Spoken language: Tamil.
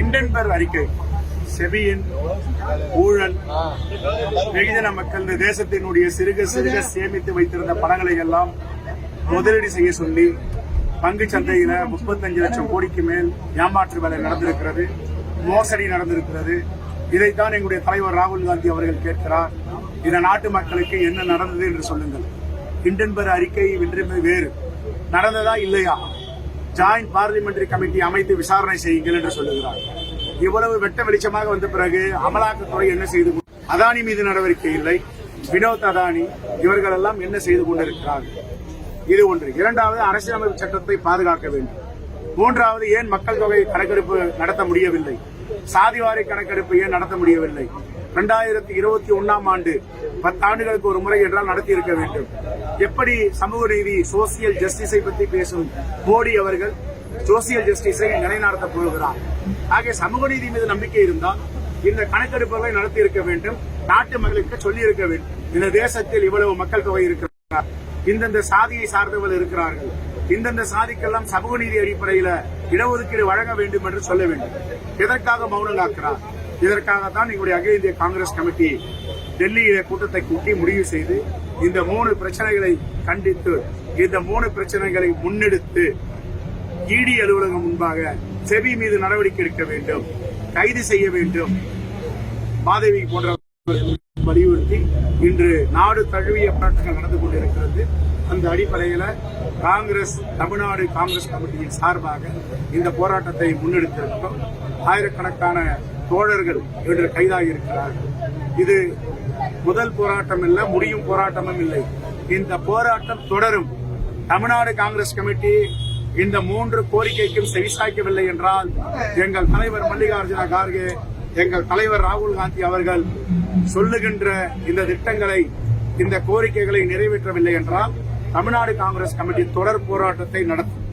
இண்டன்பர்க் அறிக்கை. செபியின் ஊழல் வெகுஜன மக்கள் இந்த தேசத்தினுடைய சிறுக சிறுக சேமித்து வைத்திருந்த பணங்களை எல்லாம் முதலீடு செய்ய சொல்லி பங்கு சந்தையில முப்பத்தஞ்சு லட்சம் கோடிக்கு மேல் ஏமாற்று வேலை நடந்திருக்கிறது மோசடி நடந்திருக்கிறது. இதைத்தான் எங்களுடைய தலைவர் ராகுல் காந்தி அவர்கள் கேட்கிறார். இந்த நாட்டு மக்களுக்கு என்ன நடந்தது என்று சொல்லுங்கள். இண்டன்பர் அறிக்கை வென்றுமே வேறு. நடந்ததா இல்லையா? ஜாயிண்ட் பார்லிமெண்டரி கமிட்டி அமைத்து விசாரணை செய்யுங்கள் என்று சொல்லுகிறார். இவ்வளவு வெட்ட வெளிச்சமாக வந்த பிறகு அமலாக்கத்துறை என்ன செய்து கொண்டு- அதானி மீது நடவடிக்கை இல்லை. வினோத் அதானி இவர்கள் எல்லாம் என்ன செய்து கொண்டிருக்கிறார்கள்? இது ஒன்று. இரண்டாவது அரசியலமைப்பு சட்டத்தை பாதுகாக்க வேண்டும். மூன்றாவது ஏன் மக்கள் தொகை கணக்கெடுப்பு நடத்த முடியவில்லை? சாதிவாரி கணக்கெடுப்பு ஏன் நடத்த முடியவில்லை? இரண்டாயிரத்தி இருபத்தி ஒன்னாம் ஆண்டு பத்தாண்டுகளுக்கு ஒரு முறை என்றால் நடத்தி இருக்க வேண்டும். எப்படி சமூக நீதி சோசியல் ஜஸ்டிஸை பற்றி பேசும் மோடி அவர்கள் சோசியல் ஜஸ்டிஸை நிலைநாட்டப் போகிறார். ஆகிய சமூக நீதி மீது நம்பிக்கை இருந்தால் இந்த கணக்கெடுப்புகளை நடத்தி இருக்க வேண்டும். நாட்டு மக்களுக்கு சொல்லி இருக்க வேண்டும். இந்த தேசத்தில் இவ்வளவு மக்கள் தொகை இருக்கிறார் இந்தந்த சாதியை சார்ந்தவர்கள் இருக்கிறார்கள். இந்தந்த சாதிக்கெல்லாம் சமூக நீதி அடிப்படையில இடஒதுக்கீடு வழங்க வேண்டும் என்று சொல்ல வேண்டும். எதற்காக மௌனம் காக்கிறார்? இதற்காகத்தான் எங்களுடைய அகில இந்திய காங்கிரஸ் கமிட்டி டெல்லியில கூட்டத்தை கூட்டி முடிவு செய்து இந்த மூணு பிரச்சனைகளை கண்டித்து இந்த மூணு பிரச்சனைகளை முன்னெடுத்து இடி அலுவலகம் முன்பாக செபி மீது நடவடிக்கை எடுக்க வேண்டும் கைது செய்ய வேண்டும் மாதவி போன்ற வலியுறுத்தி இன்று நாடு தழுவிய போராட்டங்கள் நடந்து கொண்டிருக்கிறது. அந்த அடிப்படையில் காங்கிரஸ் தமிழ்நாடு காங்கிரஸ் கமிட்டியின் சார்பாக இந்த போராட்டத்தை முன்னெடுத்திருக்கிறோம். ஆயிரக்கணக்கான தோழர்கள் இன்று கைதாகி இருக்கிறார்கள். இது முதல் போராட்டம் இல்ல முடியும் போராட்டமும் இல்லை. இந்த போராட்டம் தொடரும். தமிழ்நாடு காங்கிரஸ் கமிட்டி இந்த மூன்று கோரிக்கைக்கும் செவிசாய்க்கவில்லை என்றால் எங்கள் தலைவர் மல்லிகார்ஜுன கார்கே எங்கள் தலைவர் ராகுல் காந்தி அவர்கள் சொல்லுகின்ற இந்த திட்டங்களை இந்த கோரிக்கைகளை நிறைவேற்றவில்லை என்றால் தமிழ்நாடு காங்கிரஸ் கமிட்டி தொடர் போராட்டத்தை நடத்தும்.